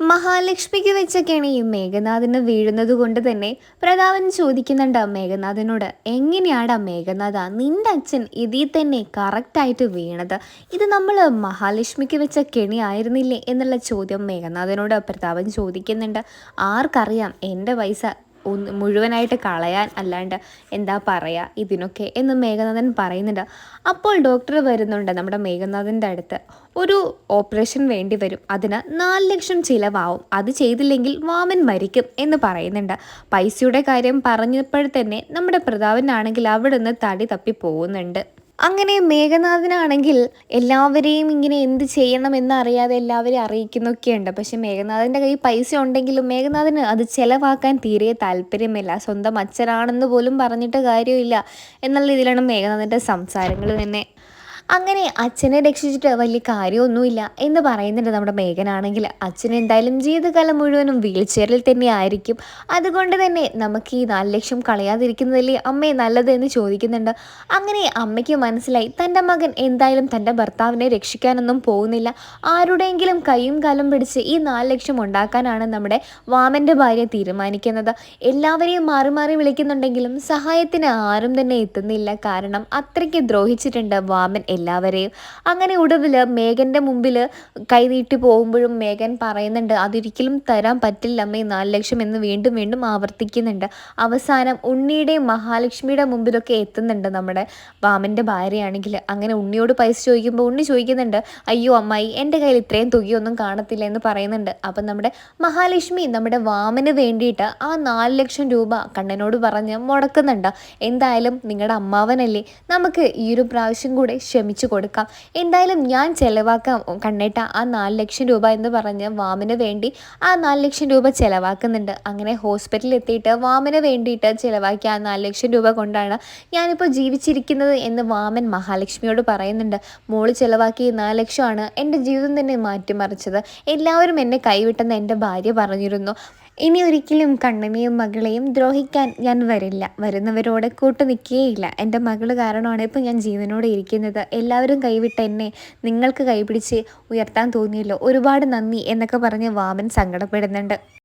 മഹാലക്ഷ്മിക്ക് വെച്ച കെണി മേഘനാഥിന് വീഴുന്നത് കൊണ്ട് തന്നെ പ്രതാപൻ ചോദിക്കുന്നുണ്ട് മേഘനാഥനോട് എങ്ങനെയാടാ മേഘനാഥ നിന്റെ അച്ഛൻ ഇതിൽ തന്നെ കറക്റ്റായിട്ട് വീണത്? ഇത് നമ്മൾ മഹാലക്ഷ്മിക്ക് വെച്ച കെണി ആയിരുന്നില്ലേ? എന്നുള്ള ചോദ്യം മേഘനാഥനോട് പ്രതാപൻ ചോദിക്കുന്നുണ്ട്. ആർക്കറിയാം എന്റെ പൈസ മുഴുവനായിട്ട് കളയാൻ അല്ലാണ്ട് എന്താ പറയുക ഇതിനൊക്കെ എന്ന് മേഘനാഥൻ പറയുന്നുണ്ട്. അപ്പോൾ ഡോക്ടർ വരുന്നുണ്ട് നമ്മുടെ മേഘനാഥന്റെ അടുത്ത്. ഒരു ഓപ്പറേഷൻ വേണ്ടി വരും. അതിന് നാല് ലക്ഷം ചിലവാവും. അത് ചെയ്തില്ലെങ്കിൽ വാമൻ മരിക്കും എന്ന് പറയുന്നുണ്ട്. പൈസയുടെ കാര്യം പറഞ്ഞപ്പോൾ തന്നെ നമ്മുടെ പ്രതാപനാണെങ്കിൽ അവിടെ നിന്ന് തടി തപ്പി പോകുന്നുണ്ട്. അങ്ങനെ മേഘനാഥനാണെങ്കിൽ എല്ലാവരെയും ഇങ്ങനെ എന്ത് ചെയ്യണം എന്നറിയാതെ എല്ലാവരെയും അറിയിക്കുന്നൊക്കെയുണ്ട്. പക്ഷെ മേഘനാഥന്റെ കയ്യിൽ പൈസ ഉണ്ടെങ്കിലും മേഘനാഥന് അത് ചിലവാക്കാൻ തീരെ താല്പര്യമില്ല. സ്വന്തം അച്ഛനാണെന്ന് പോലും പറഞ്ഞിട്ട് കാര്യമില്ല. എന്നുള്ള രീതിയിലാണ് മേഘനാഥന്റെ സംസാരങ്ങൾ തന്നെ. അങ്ങനെ അച്ഛനെ രക്ഷിച്ചിട്ട് വലിയ കാര്യമൊന്നുമില്ല എന്ന് പറയുന്നുണ്ട് നമ്മുടെ മേഘനാണെങ്കിൽ. അച്ഛൻ എന്തായാലും ജീവിതകാലം മുഴുവനും വീൽ ചെയറിൽ തന്നെ ആയിരിക്കും അതുകൊണ്ട് തന്നെ നമുക്ക് ഈ നാല് ലക്ഷം കളയാതിരിക്കുന്നതല്ലേ അമ്മയെ നല്ലത് എന്ന് ചോദിക്കുന്നുണ്ട്. അങ്ങനെ അമ്മയ്ക്ക് മനസ്സിലായി തന്റെ മകൻ എന്തായാലും തന്റെ ഭർത്താവിനെ രക്ഷിക്കാനൊന്നും പോകുന്നില്ല. ആരുടെയെങ്കിലും കൈയും കാലും പിടിച്ച് ഈ നാല് ലക്ഷം ഉണ്ടാക്കാനാണ് നമ്മുടെ വാമന്റെ ഭാര്യ തീരുമാനിക്കുന്നത്. എല്ലാവരെയും മാറി മാറി വിളിക്കുന്നുണ്ടെങ്കിലും സഹായത്തിന് ആരും തന്നെ എത്തുന്നില്ല. കാരണം അത്രയ്ക്ക് ദ്രോഹിച്ചിട്ടുണ്ട് വാമൻ എല്ലാവരെയും. അങ്ങനെ ഒടുവിൽ മേഘന്റെ മുമ്പിൽ കൈനീട്ടി പോകുമ്പോഴും മേഘൻ പറയുന്നുണ്ട് അതൊരിക്കലും തരാൻ പറ്റില്ല അമ്മേ നാല് ലക്ഷം എന്ന് വീണ്ടും വീണ്ടും ആവർത്തിക്കുന്നുണ്ട്. അവസാനം ഉണ്ണിയുടെയും മഹാലക്ഷ്മിയുടെ മുമ്പിലൊക്കെ എത്തുന്നുണ്ട് നമ്മുടെ വാമന്റെ ഭാര്യയാണെങ്കിൽ. അങ്ങനെ ഉണ്ണിയോട് പൈസ ചോദിക്കുമ്പോൾ ഉണ്ണി ചോദിക്കുന്നുണ്ട് അയ്യോ അമ്മായി എന്റെ കയ്യിൽ ഇത്രയും തുകയൊന്നും കാണത്തില്ല എന്ന് പറയുന്നുണ്ട്. അപ്പം നമ്മുടെ മഹാലക്ഷ്മി നമ്മുടെ വാമന് വേണ്ടിയിട്ട് ആ നാല് ലക്ഷം രൂപ കണ്ണനോട് പറഞ്ഞ് മുടക്കുന്നുണ്ട്. എന്തായാലും നിങ്ങളുടെ അമ്മാവനല്ലേ നമുക്ക് ഈ ഒരു പ്രാവശ്യം കൂടെ ക്ഷമിച്ചു കൊടുക്കാം. എന്തായാലും ഞാൻ ചിലവാക്കാം കണ്ണേട്ട. ആ നാല് ലക്ഷം രൂപ എന്ന് പറഞ്ഞ് വാമിന് വേണ്ടി ആ നാല് ലക്ഷം രൂപ ചിലവാക്കുന്നുണ്ട്. അങ്ങനെ ഹോസ്പിറ്റലിൽ എത്തിയിട്ട് വാമിന് വേണ്ടിയിട്ട് ചിലവാക്കിയ ആ നാല് ലക്ഷം രൂപ കൊണ്ടാണ് ഞാനിപ്പോൾ ജീവിച്ചിരിക്കുന്നത് എന്ന് വാമൻ മഹാലക്ഷ്മിയോട് പറയുന്നുണ്ട്. മോൾ ചിലവാക്കിയ നാല് ലക്ഷമാണ് എന്റെ ജീവിതം തന്നെ മാറ്റിമറിച്ചത്. എല്ലാവരും എന്നെ കൈവിട്ടെന്ന് എന്റെ ഭാര്യ പറഞ്ഞിരുന്നു. ഇനി ഒരിക്കലും കണ്ണനെയും മകളെയും ദ്രോഹിക്കാൻ ഞാൻ വരില്ല. വരുന്നവരോട് കൂട്ടു നിൽക്കുകയില്ല. എന്റെ മകൾ കാരണമാണ് ഇപ്പോൾ ഞാൻ ജീവനോടെ ഇരിക്കുന്നത്. എല്ലാവരും കൈവിട്ട് എന്നെ നിങ്ങൾക്ക് കൈപിടിച്ച് ഉയർത്താൻ തോന്നിയല്ലോ. ഒരുപാട് നന്ദി എന്നൊക്കെ പറഞ്ഞ് വാമൻ സങ്കടപ്പെടുന്നുണ്ട്.